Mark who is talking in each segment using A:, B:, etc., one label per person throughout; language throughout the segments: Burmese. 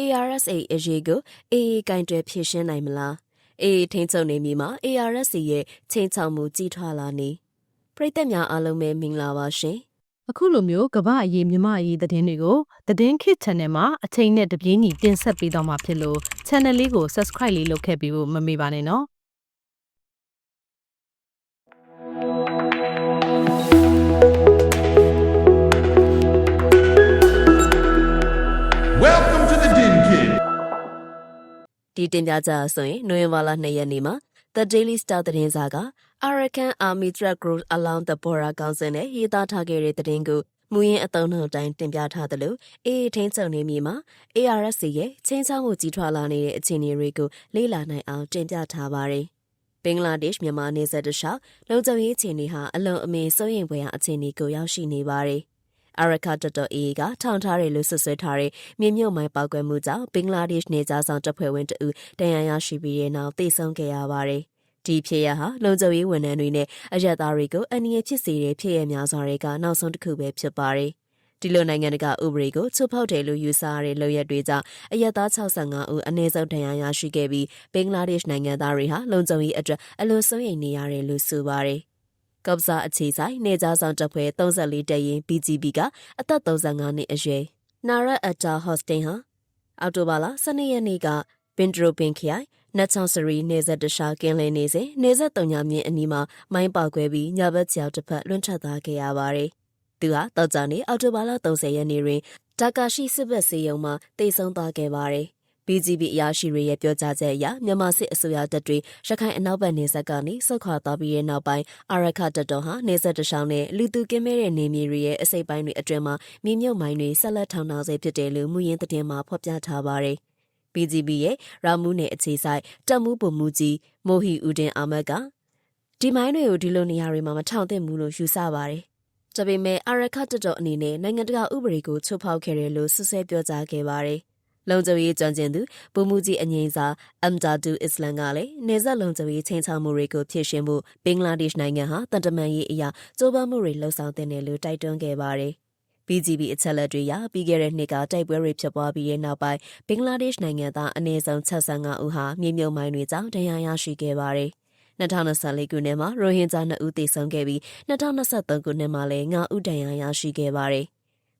A: ARSA အရေးကိုအေးကင်တွယ်ဖြည့်ရှင်းနိုင်မလားအေးထိန်းချုပ်နေမည်မှာ ARSA ရဲ့ချင်းချောက်မှုကြီးထွားလာနေပရိသတ်များအားလုံးပဲမင်္ဂလာပါရှင်
B: အခုလိုမျိုးကမ္ဘာအရေးမြမအရေးသတင်းတွေကိုသတင်းခစ် channel မှာအချိန်နဲ့တပြေးညီတင်ဆက်ပေးတော့မှာဖြစ်လို့ channel လေးကို subscribe လေးလုပ်ခဲ့ပြီးဖို့မမေ့ပါနဲ့နော်
A: ဒီတင်ပြကြဆိုရင်နိုဝင်ဘာလ2ရက်နေ့မှာ The Daily Star သတင်းစာက Arakan Army Truck Group Along the Border ကောင်စစ်နဲ့ရေးသားထားခဲ့တဲ့သတင်းကိုမူရင်းအသုံးနှုန်းအတိုင်းတင်ပြထားသလိုအေးထိန်းချုပ်နေမြေမှာ ARS ရဲ့ချင်းချောင်းမှုကြီးထွားလာနေတဲ့အခြေအနေတွေကိုလေ့လာနိုင်အောင်တင်ပြထားပါတယ်။ဘင်္ဂလားဒေ့ရှ်မြန်မာနယ်စပ်တခြားလုံခြုံရေးအခြေအနေဟာအလွန်အမင်းစိုးရိမ်ဖွယ်ရာအခြေအနေကိုရောက်ရှိနေပါတယ်။ အရခတ်တော်တော်အေးကထောင်ထားတယ်လို့ဆွဆွဲထားတဲ့မြင်းမြုပ်မိုင်းပောက်ကွဲမှုကြောင့်ဘင်္ဂလားဒေ့ရှ်နေသားဆောင်တပ်ဖွဲ့ဝင်တအူတန်ရာရရှိပြီးတဲ့နောက်တေဆုံးခဲ့ရပါတယ်။ဒီဖြစ်ရဟာလုံခြုံရေးဝန်ထမ်းတွေနဲ့အရက်သားတွေကိုအန္တရာယ်ဖြစ်စေတဲ့ဖြစ်ရများစွာတွေကနောက်ဆုံးတစ်ခုပဲဖြစ်ပါတယ်။ဒီလိုနိုင်ငံတကာဥပဒေကိုချိုးဖောက်တယ်လို့ယူဆရတဲ့လုပ်ရက်တွေကြောင့်အရက်သား65ဦးအနည်းဆုံးဒဏ်ရာရရှိခဲ့ပြီးဘင်္ဂလားဒေ့ရှ်နိုင်ငံသားတွေဟာလုံခြုံရေးအတွက်အလွန်စိုးရိမ်နေရတယ်လို့ဆိုပါတယ်။ ကော့ပစာအခြေဆိုင်နေကြားဆောင်တပ်ဖွဲ့34တပ်ရင်း BGB ကအသက်35နှစ်အရွယ်နာရတ်အတာဟော့စတင်ဟာအော်တိုဘာလ12ရက်နေ့ကပင်ဒရိုပင်ခရိုင်နတ်ချောင်းစရီနေဆက်တခြားကင်းလင်းနေစဉ်နေဆက်တုံညာမြင့်အနီးမှာမိုင်းပေါက်ကွဲပြီးညဘက်ကြောက်တစ်ဖက်လွန့်ထွက်သွားခဲ့ရပါတယ်။သူဟာတောက်ကြနေအော်တိုဘာလ30ရက်နေ့တွင်ဒါကာရှိစစ်ဘက်စေယုံမှာတိတ်ဆုံးသွားခဲ့ပါတယ်။ BGB အရာရှိတွေရဲ့ပြောကြားချက်အရမြန်မာစစ်အစိုးရတပ်တွေရခိုင်အနောက်ဘက်နေဆက်ကနေဆုတ်ခွာသွားပြီးတဲ့နောက်ပိုင်းအာရခတပ်တော်ဟာနေဆက်တရှောင်းနဲ့လူသူကင်းမဲ့တဲ့နေမြေတွေရဲ့အစိပ်ပိုင်းတွေအတွင်းမှာမြေမြုပ်မိုင်းတွေဆက်လက်ထောင်နှောင်ဆဲဖြစ်တယ်လို့မှုရင်းသတင်းမှာဖော်ပြထားပါတယ်။ BGB ရဲ့ရာမှုနယ်အခြေဆိုင်တပ်မှုပုံမှုကြီးမိုဟီဦးတင်အာမတ်ကဒီမိုင်းတွေကိုဒီလိုနေရာတွေမှာမထောင်သင့်ဘူးလို့ယူဆပါတယ်။ဒါပေမဲ့အာရခတပ်တော်အနေနဲ့နိုင်ငံတကာဥပဒေကိုချိုးဖောက်ခဲ့တယ်လို့ဆွဆွဲပြောကြားခဲ့ပါတယ်။ လုံခြုံရေးကြံကျင်သူဗိုလ်မှူးကြီးအငိမ့်စာအမ်ဒါဒူအစ္စလမ်ကလည်းနေဆက်လုံခြုံရေးချင်းချောက်မှုတွေကိုဖြည့်ရှင်မှုဘင်္ဂလားဒေ့ရှ်နိုင်ငံဟာတန်တမန်ရေးအရာကြိုးပမ်းမှုတွေလှုံ့ဆော်တဲ့နယ်လို့တိုက်တွန်းခဲ့ပါတယ်။ BGB အချက်လက်တွေရပြီးခဲ့တဲ့နှစ်ကတိုက်ပွဲတွေဖြစ်ပွားပြီးတဲ့နောက်ပိုင်းဘင်္ဂလားဒေ့ရှ်နိုင်ငံသားအနည်းဆုံး65ဦးဟာမြေမြုပ်မိုင်းတွေကြောင့်ဒဏ်ရာရရှိခဲ့ပါတယ်။2024ခုနှစ်မှာရိုဟင်ဂျာ2ဦးသေဆုံးခဲ့ပြီး2023ခုနှစ်မှာလည်း9ဦးဒဏ်ရာရရှိခဲ့ပါတယ်။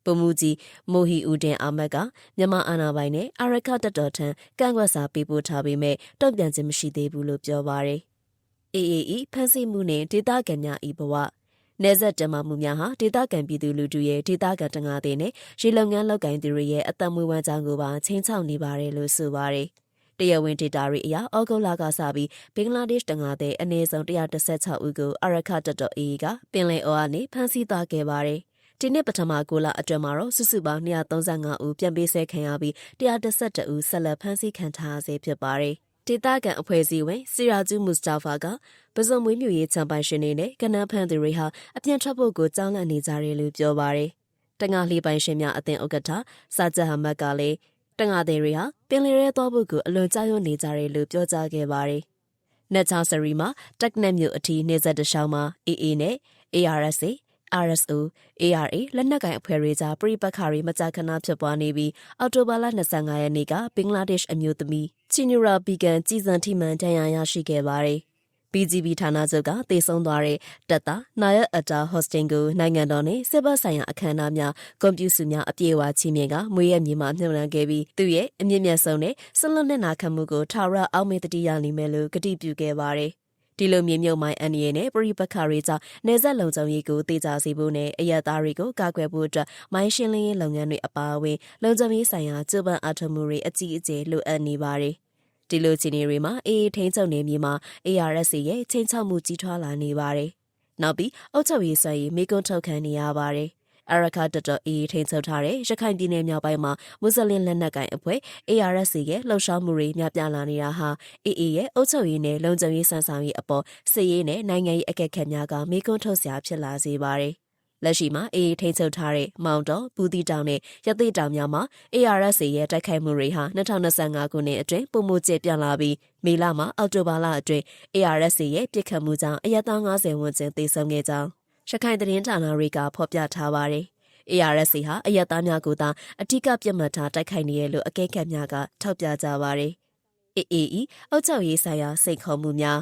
A: ပုံမူကြီးမိုဟီဦးတင်အာမတ်ကမြန်မာအာဏာပိုင်နဲ့အာရခတပ်တော်ထံကန့်ကွက်စာပေးပို့ထားပေမဲ့တုံ့ပြန်ခြင်းမရှိသေးဘူးလို့ပြောပါရယ်။ AAE ဖမ်းဆီးမှုနဲ့ဒေသခံများဤဘဝနေဆက်တမမှုများဟာဒေသခံပြည်သူလူထုရဲ့ဒေသခံတငါးတွေနဲ့ရေလုံငန်းလောက်ကင်သူတွေရဲ့အသက်မွေးဝမ်းကြောင်းကိုပါချင်းချောက်နေပါတယ်လို့ဆိုပါရယ်။တရားဝင်ဒေတာတွေအရဩဂုတ်လကစပြီးဘင်္ဂလားဒေ့ရှ်တငါးတဲ့အနည်းဆုံး116ဦးကိုအရခတပ်တော် AA ကပင်လယ်အော်ကနေဖမ်းဆီးသွားခဲ့ပါတယ်။ ဒီနှစ်ပထမ9လအတွင်းမှာတော့စုစုပေါင်း235ဦးပြန်ပေးဆဲခံရပြီး112ဦးဆက်လက်ဖမ်းဆီးခံထားဆဲဖြစ်ပါတယ်။ဒေသခံအဖွဲ့အစည်းဝင်စီရာဂျူးမုစတာဖာကပစုံမွေးမြူရေးချမ်ပိုင်ရှင်တွေနဲ့ကနန်းဖန်သူတွေဟာအပြင်းထွက်ဖို့ကိုကြောင်းလန့်နေကြတယ်လို့ပြောပါတယ်။တငါလှီပိုင်ရှင်များအသင်းဥက္ကဋ္ဌစာဂျတ်ဟမတ်ကလည်းတငါတွေတွေဟာပင်လယ်ရဲသွားဖို့ကိုအလွန်ကြောက်ရွံ့နေကြတယ်လို့ပြောကြားခဲ့ပါတယ်။နက်ချောင်းစရီမှာတက်နက်မြို့အထီးနေဆက်တရှောင်းမှာ AA နဲ့ ARSA RSO ARA လက်နက်ကင်အဖွဲ့တွေကြားပြိပခါတွေမကြာခဏဖြစ်ပွားနေပြီးအော်တိုဘာလ25ရက်နေ့ကဘင်္ဂလားဒေ့ရှ်အမျိုးသမီးချီနူရာဘီကန်ကြည်စံထိမှန်တန်ရာရရှိခဲ့ပါတယ်။ BGB ဌာနချုပ်ကတည်ဆုံသွားတဲ့တက်တာနာယတ်အတာဟော့စတင်ကိုနိုင်ငံတော်နဲ့စစ်ဘက်ဆိုင်ရာအခမ်းအနားများကွန်ပျူစုများအပြည့်အဝချီးမြှင့်ကမွေးရမြေမှာမြှုပ်နှံခဲ့ပြီးသူရဲ့အမြင့်မြတ်ဆုံးနဲ့ဆလွတ်နဲ့နာခံမှုကိုထာဝရအောက်မေ့တတိယနေမယ်လို့ကတိပြုခဲ့ပါတယ်။ ဒီလိုမြေမြုပ်မိုင်းအန်ရီနဲ့ပရိပခါတွေကြောင့်နေဆက်လုံခြုံရေးကိုတည်ကြစေဖို့နဲ့အရက်သားတွေကိုကာကွယ်ဖို့အတွက်မိုင်းရှင်းလင်းရေးလုပ်ငန်းတွေအပါအဝင်လုံခြုံရေးဆိုင်ရာကြိုးပမ်းအားထုတ်မှုတွေအကြီးအကျယ်လိုအပ်နေပါတယ်။ဒီလိုခြေနေတွေမှာအေးထိန်ချုပ်နေမြေမှာ ARS ရဲ့ချင်းချောက်မှုကြီးထွားလာနေပါတယ်။နောက်ပြီးအုတ်ချုပ်ရေးဆိုင်ရေးမိကွန်းထုတ်ခံနေရပါတယ်။ အရခတ်တတော်အေးထိန်ချုပ်ထားတဲ့ရခိုင်ပြည်နယ်မြောက်ပိုင်းမှာမွတ်စလင်လက်နက်ကိုင်အဖွဲ့ ARS ရဲ့လှုပ်ရှားမှုတွေများပြားလာနေတာဟာ AA ရဲ့အုပ်ချုပ်ရေးနဲ့လုံခြုံရေးစံဆောင်ရေးအပေါ်စစ်ရေးနဲ့နိုင်ငံရေးအခက်အခဲများကမိကွန်းထုတ်စရာဖြစ်လာစေပါတယ်။လက်ရှိမှာအေးထိန်ချုပ်ထားတဲ့မောင်တော်ပူတီတောင်နဲ့ရသိတောင်များမှာ ARS ရဲ့တိုက်ခိုက်မှုတွေဟာ2025ခုနှစ်အတွင်းပုံမကျပြန့်လာပြီးမေလမှာအောက်တိုဘာလအတွင်း ARS ရဲ့ပြစ်ခတ်မှုကြောင့်အရက်သား90ဝန်းကျင်သေဆုံးခဲ့ကြောင်း ရခိုင်သတင်းဌာနတွေကဖော်ပြထားပါတယ်။ ARSA ဟာအယက်သားများကိုသာအထူးကပြတ်မှတ်ထားတိုက်ခိုက်နေရလို့အကဲခတ်များကထောက်ပြကြပါတယ်။ AAE အောက်ကျောက်ရေးဆိုင်ရာစိတ်ခေါ်မှုများ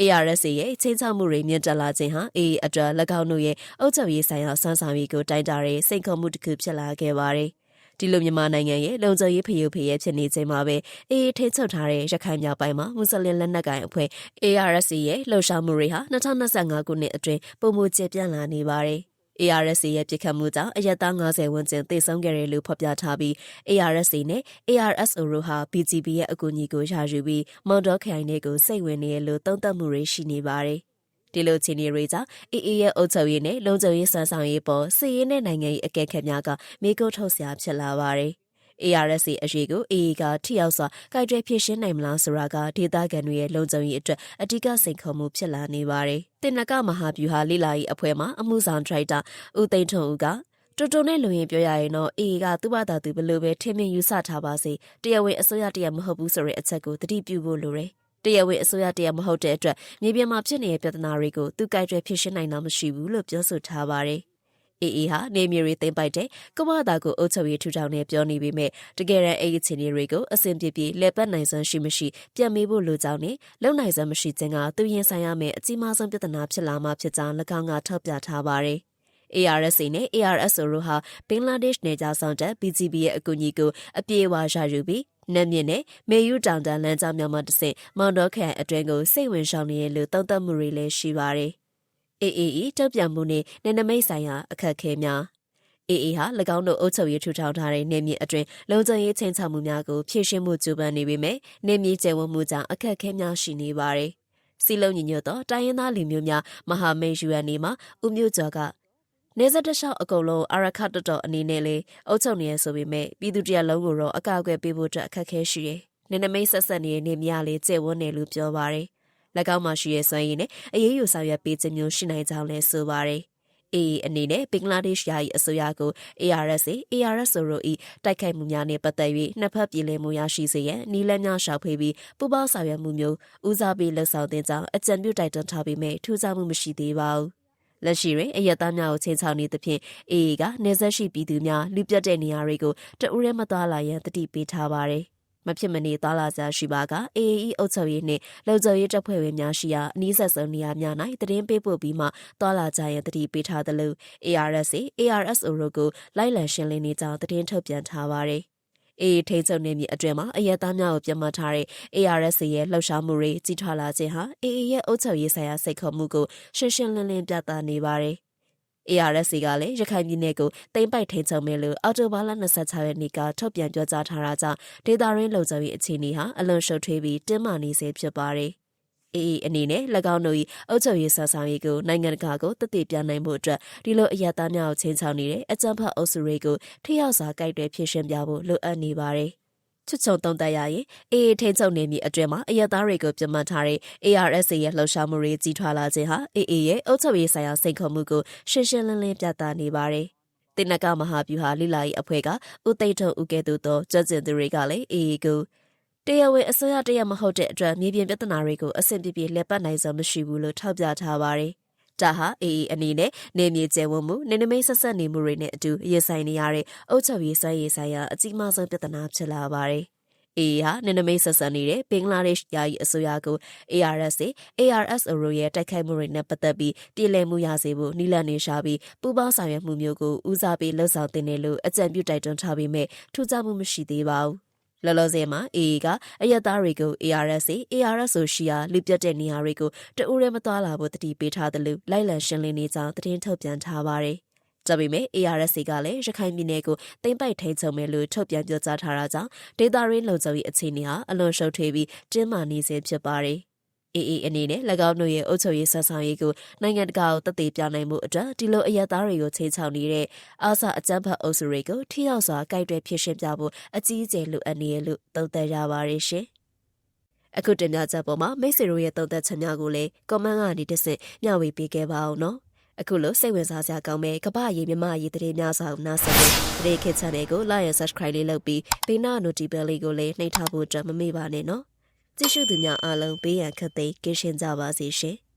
A: ARSA ရဲ့ချင်းချောက်မှုတွေမြင့်တက်လာခြင်းဟာ AA အတွက်၎င်းတို့ရဲ့အုပ်ချုပ်ရေးဆိုင်ရာစံဆောင်ရေးကိုတိုင်းတာတဲ့စိတ်ခေါ်မှုတစ်ခုဖြစ်လာခဲ့ပါတယ်။ ဒီလိုမြန်မာနိုင်ငံရဲ့လုံခြုံရေးဖျော်ဖျေဖြစ်နေချိန်မှာပဲ AA ထိချုပ်ထားတဲ့ရခိုင်မြောက်ပိုင်းမှာမွတ်စလင်လက်နက်ကိုင်အဖွဲ့ ARSA ရဲ့လှုပ်ရှားမှုတွေဟာ2025ခုနှစ်အတွင်းပုံမကျပြန့်လာနေပါတယ်။ ARSA ရဲ့ပြစ်ခတ်မှုကြောင့်အရက်သား90ဝန်းကျင်သေဆုံးခဲ့တယ်လို့ဖော်ပြထားပြီး ARSA နဲ့ ARSO တို့ဟာ BGB ရဲ့အကူအညီကိုရယူပြီးမော်တော်ခိုင်တွေကိုစိတ်ဝင်နေရလို့သုံးသပ်မှုတွေရှိနေပါတယ်။ ဒီလိုခြေနေတွေကြောင့် AA ရဲ့အုပ်ချုပ်ရေးနဲ့လုံခြုံရေးစံဆောင်ရေးပေါ်စစ်ရေးနဲ့နိုင်ငံရေးအကဲခတ်များကမိကုတ်ထုတ်စရာဖြစ်လာပါတယ်။ ARSA အရေးကို AA ကထိရောက်စွာကိုက်တွယ်ဖြည့်ရှင်းနိုင်မလားဆိုတာကဒေသခံတွေရဲ့လုံခြုံရေးအတွက်အဓိကစိန်ခေါ်မှုဖြစ်လာနေပါတယ်။တင်နကမဟာဗျူဟာလိလာရေးအဖွဲ့မှအမှုဆောင်ဒရိုက်တာဦးသိန်းထွန်းဦးကတူတူနဲ့လူရင်ပြောရရင်တော့အေကသူ့ဘာသာသူဘယ်လိုပဲထင်မြင်ယူဆထားပါစေတရားဝင်အစိုးရတရားမဟုတ်ဘူးဆိုတဲ့အချက်ကိုတတိပြုဖို့လိုတယ် တရားဝင်အစိုးရတရားမဟုတ်တဲ့အတွက်မြေပြင်မှာဖြစ်နေတဲ့ပြဿနာတွေကိုသူကြိုက်တွယ်ဖြစ်ရှင်းနိုင်တာမရှိဘူးလို့ပြောဆိုထားပါတယ်အေးအေးဟာနေမျိုးတွေသိမ့်ပိုက်တဲ့ကမ္ဘာသားကိုအုပ်ချုပ်ရေးထူထောင်နေပြောနေပေမဲ့တကယ်တမ်းအဲ့ဒီအခြေအနေတွေကိုအစဉ်ပြေပြေလဲပတ်နိုင်စွမ်းရှိမရှိပြန်မေးဖို့လိုကြောင်းနဲ့လုံနိုင်စွမ်းမရှိခြင်းကသူရင်ဆိုင်ရမယ့်အကြီးမားဆုံးပြဿနာဖြစ်လာမှဖြစ်ကြောင်း၎င်းကထောက်ပြထားပါတယ်။ ARSA နဲ့ ARSO တို့ဟာဘင်္ဂလားဒေ့ရှ်နယ်ခြားဆောင်တပ် BGB ရဲ့အကူအညီကိုအပြေအဝရယူပြီး နက်မြင့်နဲ့မေယူတောင်တန်းလမ်းကြောင်းများမှတစ်ဆင့်မောင်တော်ခရိုင်အတွင်းကိုစိတ်ဝင်ဆောင်နေရလို့တုံ့တက်မှုတွေလည်းရှိပါတယ်။ AAE တုံ့ပြန်မှုနဲ့နယ်နိမိတ်ဆိုင်ရာအခက်အခဲများ AA ဟာ၎င်းတို့အုပ်ချုပ်ရေးထူထောင်ထားတဲ့နေမြေအတွင်းလုံခြုံရေးချင်းချောက်မှုများကိုဖြည့်ရှင်းမှုကြိုးပမ်းနေပေမဲ့နေမြေကျယ်ဝန်းမှုကြောင့်အခက်အခဲများရှိနေပါတယ်။စီလုံးညီညွတ်သောတိုင်းရင်းသားလူမျိုးများမဟာမိတ် UN မှာဦးမျိုးကျော်က နေဇက်တလျှောက်အကုန်လုံးအရခတ်တော်တော်အနေနဲ့လေအုပ်ချုပ်နေရဆိုပေမဲ့ပြည်သူတရလုံးကိုတော့အကာအကွယ်ပေးဖို့အတွက်အခက်ခဲရှိတယ်။နေနမိတ်ဆက်ဆက်နေတဲ့နေမြလေးကျဲဝန်းနေလို့ပြောပါတယ်။၎င်းမှာရှိရဲ့စွမ်းရည်နဲ့အရေးယူဆောင်ရွက်ပေးခြင်းမျိုးရှိနိုင်ကြောင်းလည်းဆိုပါတယ်။ AA အနေနဲ့ဘင်္ဂလားဒေ့ရှ်ယာယီအစိုးရကို ARSA ARS တို့၏တိုက်ခိုက်မှုများနဲ့ပတ်သက်၍နှစ်ဖက်ပြည်လည်မှုရရှိစေရန်နီလန်းများရှောက်ဖွေးပြီးပူးပေါင်းဆောင်ရွက်မှုမျိုးဦးစားပေးလှုပ်ဆောင်တဲ့ကြောင်းအကြံပြုတိုက်တွန်းထားပေမဲ့ထူးခြားမှုမရှိသေးပါဘူး။ လက်ရှိတွင်အယက်သားများကိုချင်းချောင်းနေသဖြင့် AA ကနေဆက်ရှိပြည်သူများလူပြတ်တဲ့နေရာတွေကိုတအူးရဲမသွားလာရန်တတိပေးထားပါတယ်။မဖြစ်မနေသွားလာကြရှိပါက AAE အုပ်ချုပ်ရေးနှင့်လုံခြုံရေးတပ်ဖွဲ့ဝင်များရှိရာအနည်းဆက်ဆုံးနေရာများ၌တရင်ပေးပို့ပြီးမှသွားလာကြရန်တတိပေးထားသလို ARSA ARSO တို့ကိုလိုက်လံရှင်းလင်းနေကြောင်းတရင်ထုတ်ပြန်ထားပါတယ်။ အေးထိန်ချုံနေမြေအတွင်းမှာအရက်သားများကိုပြတ်မှတ်ထားတဲ့ ARS ရဲ့လှုပ်ရှားမှုတွေကြီးထွားလာခြင်းဟာ AA ရဲ့အုပ်ချုပ်ရေးဆိုင်ရာစိတ်ခေါ်မှုကိုရှင်းရှင်းလင်းလင်းပြသနေပါတယ်။ ARS ကလည်းရခိုင်ပြည်နယ်ကိုတိမ့်ပိုက်ထိန်ချုံမယ်လို့အော်တိုဘာလ26ရက်နေ့ကထုတ်ပြန်ပြောကြားထားတာကြောင့်ဒေတာရင်းလုံခြုံရေးအခြေအနေဟာအလွန်ရှုပ်ထွေးပြီးတင်းမာနေစေဖြစ်ပါတယ်။ AA အနေနဲ့၎င်းတို့၏အုပ်ချုပ်ရေးဆာဆောင်ရေးကိုနိုင်ငံတကာကိုတည်တည်ပြနိုင်မှုအတွက်ဒီလိုအယက်သားများကိုချင်းချောင်းနေတဲ့အကြံဖတ်အုပ်စုတွေကိုထိရောက်စွာကြိုက်တွယ်ဖြည့်ရှင်းပြဖို့လိုအပ်နေပါတယ်။ချွတ်ချုံတုံတက်ရရင်အေးထိန်ချုပ်နေမိအတွင်မှာအရက်သားတွေကိုပြတ်မှတ်ထားတဲ့ ARSA ရဲ့လှုပ်ရှားမှုတွေကြီးထွားလာခြင်းဟာ AA ရဲ့အုပ်ချုပ်ရေးဆိုင်ရာစိန်ခေါ်မှုကိုရှင်းရှင်းလင်းလင်းပြသနေပါတယ်။တင်နကမဟာဗျူဟာလိလာရေးအဖွဲ့ကဦးသိန်းထုံဦးကဲ့သို့သောကြွကျင်သူတွေကလည်း AA ကို တရားဝင်အစိုးရတရားမဟုတ်တဲ့အတွက်မြေပြင်ပြဿနာတွေကိုအဆင်ပြေပြေလက်ပတ်နိုင်စွာမရှိဘူးလို့ထောက်ပြထားပါတယ်။ဒါဟာ AA အနေနဲ့နေမြေကျဲဝန်းမှုနေနမိတ်ဆက်ဆက်နေမှုတွေနဲ့အတူရင်ဆိုင်နေရတဲ့အုပ်ချုပ်ရေးဆိုင်ရေးဆိုင်ရာအကြီးမားဆုံးပြဿနာဖြစ်လာပါတယ်။ AA ဟာနယ်နိမိတ်ဆက်ဆံနေတဲ့ဘင်္ဂလားဒေ့ရှ်ယာယီအစိုးရကို ARSA ARSO တို့ရဲ့တိုက်ခိုက်မှုတွေနဲ့ပတ်သက်ပြီးပြည်လည်မှုရစေဖို့နှိလန့်နေရှာပြီးပူးပေါင်းဆောင်ရွက်မှုမျိုးကိုဦးစားပေးလှုံ့ဆော်တင်တယ်လို့အကြံပြုတိုက်တွန်းထားပေမဲ့ထူးခြားမှုမရှိသေးပါဘူး။ လောလောဆယ်မှာ AA ကအယက်သားတွေကို ARSA ARSO ရှိရာလူပြတ်တဲ့နေရာတွေကိုတအူးရဲမသွားလာဖို့တတိပေးထားတယ်လို့လိုက်လံရှင်းလင်းနေကြောင်းသတင်းထုတ်ပြန်ထားပါတယ်။ဒါပေမဲ့ ARS ကလည်းရခိုင်ပြည်နယ်ကိုတိမ့်ပိုက်ထိန်ချုံမယ်လို့ထုတ်ပြန်ပြောကြားထားတာကြောင့်ဒေတာရင်းလုံခြုံရေးအခြေအနေဟာအလွန်ရှုပ်ထွေးပြီးတင်းမာနေစေဖြစ်ပါတယ်။ AA အနေနဲ့၎င်းတို့ရဲ့အုပ်ချုပ်ရေးဆက်ဆောင်ရေးကိုနိုင်ငံတကာကိုတည်တည်ပြနိုင်မှုအတွက်ဒီလိုအယက်သားတွေကိုချိန်ချောက်နေတဲ့အာဆာအကြမ်းဖက်အုပ်စုတွေကိုထိရောက်စွာကြိုက်တွယ်ဖြစ်ရှင်းပြဖို့အကြီးအကျယ်လိုအပ်နေရလို့သုံးသပ်ရပါတယ်ရှင်။အခုတင်ပြချက်ပေါ်မှာမိတ်ဆွေတို့ရဲ့သုံးသပ်ချက်များကိုလည်း comment ကနေတစ်ဆင့်မျှဝေပေးခဲ့ပါအောင်နော်။အခုလိုစိတ်ဝင်စားစရာကောင်းမဲ့ကပ္ပရေးမြမရေးတရေများစွာနားဆင်တဲ့တရေခေတ် channel ကို like and subscribe လေးလုပ်ပြီးဘေးနာ notification လေးကိုလည်းနှိပ်ထားဖို့အတွက်မမေ့ပါနဲ့နော် ကြည့်ရှုသူများအားလုံးဘေးရန်ခတ်သိမ်းကင်းရှင်းကြပါစေရှင်။